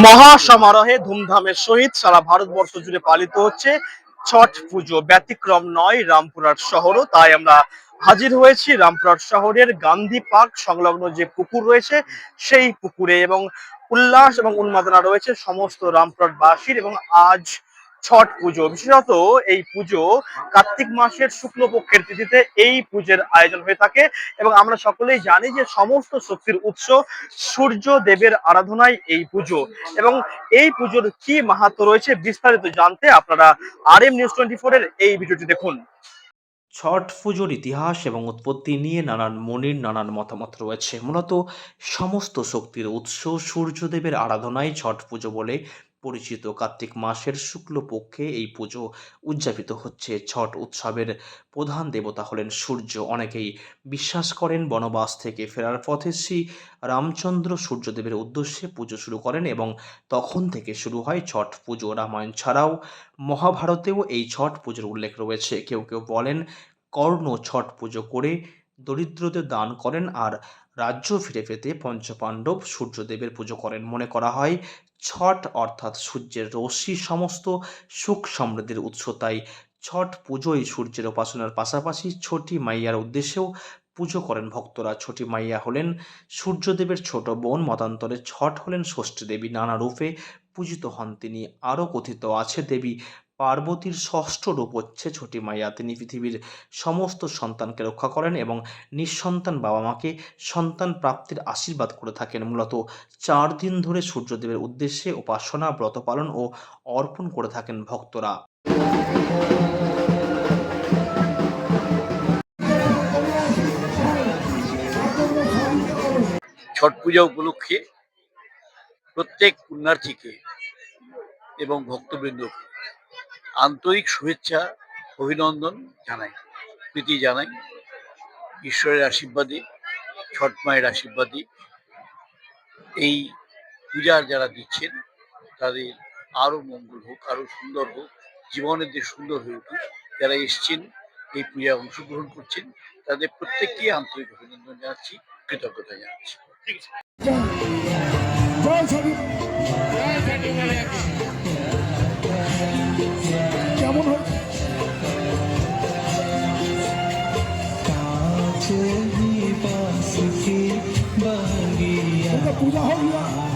মহা সমারোহে ধুমধামের সহিত সারা ভারতবর্ষ জুড়ে পালিত হচ্ছে ছট পুজো। ব্যতিক্রম নয়, রামপুরার শহরও। তাই আমরা হাজির হয়েছি রামপুরার শহরের গান্ধী পার্ক সংলগ্ন যে পুকুর রয়েছে, সেই পুকুরে। এবং উল্লাস এবং উন্মাদনা রয়েছে সমস্ত রামপুরার বাসীর এবং আজ ছট পুজো। বিশেষত এই পুজো কার্তিক মাসের শুক্লপক্ষের তিথিতে এই পুজোর আয়োজন হয়ে থাকে এবং আমরা সকলেই জানি যে সমস্ত শক্তির উৎস সূর্য দেবের আরাধনায় এই পুজো। এবং এই পুজোর কি মাহাত্ম রয়েছে বিস্তারিত জানতে আপনারা আর এম নিউজ টোয়েন্টি এর এই ভিডিওটি দেখুন। ছট পুজোর ইতিহাস এবং উৎপত্তি নিয়ে নানান মনির নানান মতামত রয়েছে। মূলত সমস্ত শক্তির উৎস সূর্যদেবের আরাধনায় ছট পুজো বলে পরিচিত কার্তিক মাসের শুক্লপক্ষে এই পুজো উদযাপিত হচ্ছে। ছট উৎসবের প্রধান দেবতা হলেন সূর্য। অনেকেই বিশ্বাস করেন বনবাস থেকে ফেরার পথে শ্রী রামচন্দ্র সূর্যদেবের উদ্দেশ্যে পুজো শুরু করেন এবং তখন থেকে শুরু হয় ছট পুজো। রামায়ণ ছাড়াও মহাভারতেও এই ছট পুজোর উল্লেখ রয়েছে। কেউ কেউ বলেন কর্ণ ছট পুজো করে দরিদ্রদের দান করেন আর রাজ্য ফিরে পেতে পঞ্চপাণ্ডব সূর্যদেবের পুজো করেন মনে করা হয়। ছট অর্থাৎ সূর্যের রশ্মি সমস্ত সুখ সমৃদ্ধির উৎস, তাই ছট পুজোয় সূর্যের উপাসনার পাশাপাশি ছোটি মাইয়ার উদ্দেশ্যেও পুজো করেন ভক্তরা। ছোটি মাইয়া হলেন সূর্যদেবের ছোট বোন, মতান্তরে ছট হলেন ষষ্ঠী দেবী। নানা রূপে পূজিত হন তিনি। আরও কথিত আছে, দেবী পার্বতীর ষষ্ঠ রূপ হচ্ছে ছোটি মাইয়া। তিনি পৃথিবীর সমস্ত সন্তানকে রক্ষা করেন এবং নিঃসন্তান বাবা মাকে সন্তান প্রাপ্তির আশীর্বাদ করে থাকেন। মূলত চার দিন ধরে সূর্যদেবের উদ্দেশ্যে উপাসনা, ব্রত পালন ও অর্পণ করে থাকেন ভক্তরা। ছট পূজা উপলক্ষে প্রত্যেক পুণ্যার্থীকে এবং ভক্তবৃন্দকে আন্তরিক শুভেচ্ছা, অভিনন্দন জানাই, প্রীতি জানাই, ঈশ্বরের আশীর্বাদে, ছট মায়ের আশীর্বাদে। এই পূজার যারা দিচ্ছেন, তাদের আরও মঙ্গল হোক আরও সুন্দর হোক, জীবনের যে সুন্দর হয়ে উঠুক, যারা এসছেন, এই পূজায় অংশগ্রহণ করছেন, তাদের প্রত্যেককেই আন্তরিক অভিনন্দন জানাচ্ছি, কৃতজ্ঞতা জানাচ্ছি। 보자 허리야